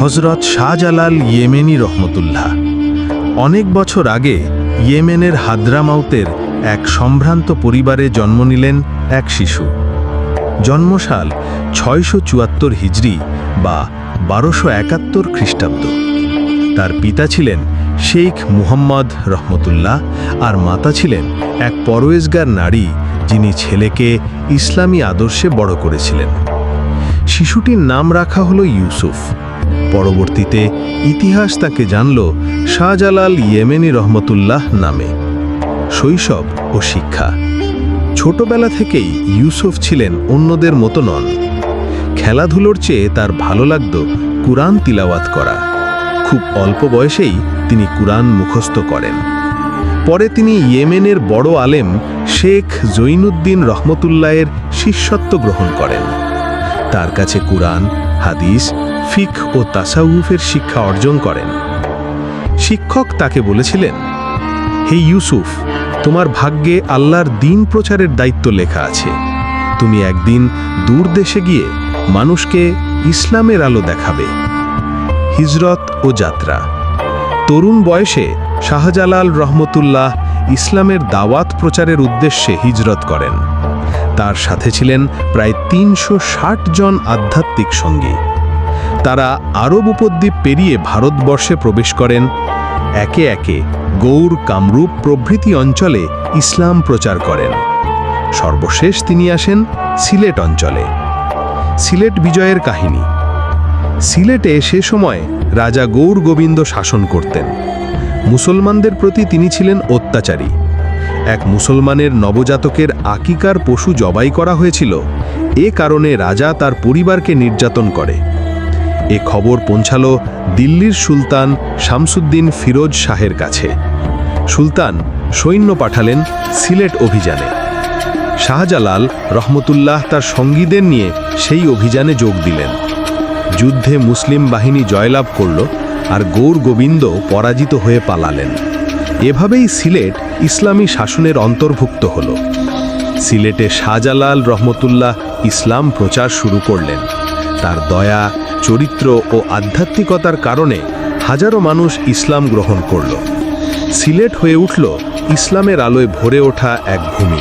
হজরত শাহজালাল ইয়েমেনি রহমতুল্লাহ। অনেক বছর আগে ইয়েমেনের হাদ্রামাউতের এক সম্ভ্রান্ত পরিবারে জন্ম নিলেন এক শিশু। জন্মসাল ছয়শো চুয়াত্তর হিজড়ি বা বারোশো একাত্তর খ্রিস্টাব্দ। তার পিতা ছিলেন শেখ মুহাম্মদ রহমতুল্লাহ আর মাতা ছিলেন এক পরোয়েজগার নারী যিনি ছেলেকে ইসলামী আদর্শে বড় করেছিলেন। শিশুটির নাম রাখা হলো ইউসুফ। পরবর্তীতে ইতিহাস তাকে জানল শাহজালাল ইয়েমেনি রহমতুল্লাহ নামে। শৈশব ও শিক্ষা। ছোটবেলা থেকেই ইউসুফ ছিলেন অন্যদের মতো নন। খেলাধুলোর চেয়ে তার ভালো লাগত কুরআন তিলাওয়াত করা। খুব অল্প বয়সেই তিনি কুরআন মুখস্থ করেন। পরে তিনি ইয়েমেনের বড় আলেম শেখ জৈনুদ্দিন রহমতুল্লাহের শিষ্যত্ব গ্রহণ করেন। তার কাছে কুরআন, হাদিস ফিক ও তাসাউফের শিক্ষা অর্জন করেন। শিক্ষক তাকে বলেছিলেন, হে ইউসুফ, তোমার ভাগ্যে আল্লাহর দিন প্রচারের দায়িত্ব লেখা আছে। তুমি একদিন দূর দেশে গিয়ে মানুষকে ইসলামের আলো দেখাবে। হিজরত ও যাত্রা। তরুণ বয়সে শাহজালাল রহমতুল্লাহ ইসলামের দাওয়াত প্রচারের উদ্দেশ্যে হিজরত করেন। তার সাথে ছিলেন প্রায় তিনশো ষাট জন আধ্যাত্মিক সঙ্গী। তারা আরব উপদ্বীপ পেরিয়ে ভারতবর্ষে প্রবেশ করেন। একে একে গৌর কামরূপ প্রভৃতি অঞ্চলে ইসলাম প্রচার করেন। সর্বশেষ তিনি আসেন সিলেট অঞ্চলে। সিলেট বিজয়ের কাহিনী। সিলেটে সে সময় রাজা গৌর গোবিন্দ শাসন করতেন। মুসলমানদের প্রতি তিনি ছিলেন অত্যাচারী। এক মুসলমানের নবজাতকের আকিকার পশু জবাই করা হয়েছিল। এ কারণে রাজা তার পরিবারকে নির্যাতন করে। এ খবর পৌঁছালো দিল্লির সুলতান শামসুদ্দিন ফিরোজ শাহের কাছে। সুলতান সৈন্য পাঠালেন সিলেট অভিযানে। শাহজালাল রহমতুল্লাহ তার সঙ্গীদের নিয়ে সেই অভিযানে যোগ দিলেন। যুদ্ধে মুসলিম বাহিনী জয়লাভ করল আর গৌর গোবিন্দ পরাজিত হয়ে পালালেন। এভাবেই সিলেট ইসলামী শাসনের অন্তর্ভুক্ত হল। সিলেটে শাহজালাল রহমতুল্লাহ ইসলাম প্রচার শুরু করলেন। তার দয়া চরিত্র ও আধ্যাত্মিকতার কারণে হাজারো মানুষ ইসলাম গ্রহণ করল। সিলেট হয়ে উঠল ইসলামের আলোয় ভরে ওঠা এক ভূমি।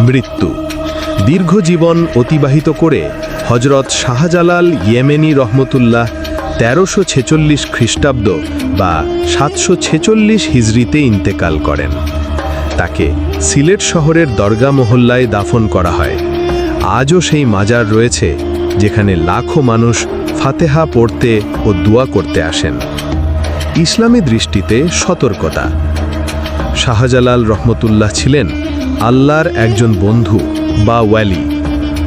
মৃত্যু। দীর্ঘ জীবন অতিবাহিত করে হজরত শাহজালাল ইয়েমেনি রহমতুল্লাহ তেরোশো ছেচল্লিশ খ্রিস্টাব্দ বা সাতশো ছেচল্লিশ হিজড়িতে ইন্তেকাল করেন। তাকে সিলেট শহরের দরগা মহল্লায় দাফন করা হয়। আজও সেই মাজার রয়েছে যেখানে লাখো মানুষ ফাতেহা পড়তে ও দোয়া করতে আসেন। ইসলামী দৃষ্টিতে সতর্কতা। শাহজালাল রহমতুল্লাহ ছিলেন আল্লাহর একজন বন্ধু বা ওয়ালি।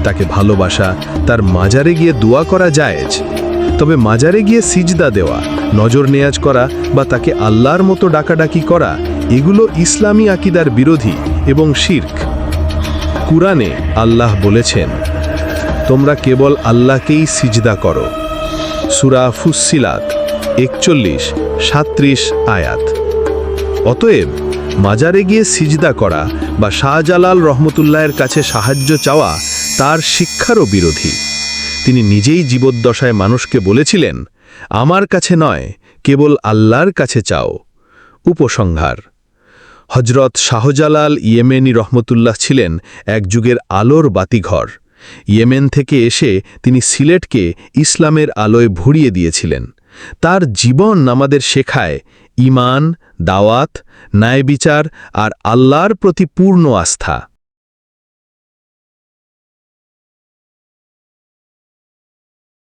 তাকে ভালোবাসা তার মাজারে গিয়ে দোয়া করা জায়েজ। তবে মাজারে গিয়ে সিজদা দেওয়া, নজর নেয়াজ করা বা তাকে আল্লাহর মতো ডাকাডাকি করা, এগুলো ইসলামী আকিদার বিরোধী এবং শির্ক। কুরআনে আল্লাহ বলেছেন তোমরা কেবল আল্লাহকেই সিজদা করো। সুরা ফুসিলাত একচল্লিশ সাত্রিশ আয়াত। অতএব, মাজারে গিয়ে সিজদা করা বা শাহজালাল রহমতুল্লাহের কাছে সাহায্য চাওয়া তার শিক্ষারও বিরোধী। তিনি নিজেই জীবদ্দশায় মানুষকে বলেছিলেন, আমার কাছে নয়, কেবল আল্লাহর কাছে চাও। উপসংহার হজরত শাহজালাল ইয়েমেনি রহমতুল্লাহ ছিলেন এক যুগের আলোর বাতিঘর। ইয়েমেন থেকে এসে তিনি সিলেটকে ইসলামের আলোয় ভরিয়ে দিয়েছিলেন। তার জীবন আমাদের শেখায় ইমান দাওয়াত ন্যায় বিচার আর আল্লাহর প্রতি পূর্ণ আস্থা।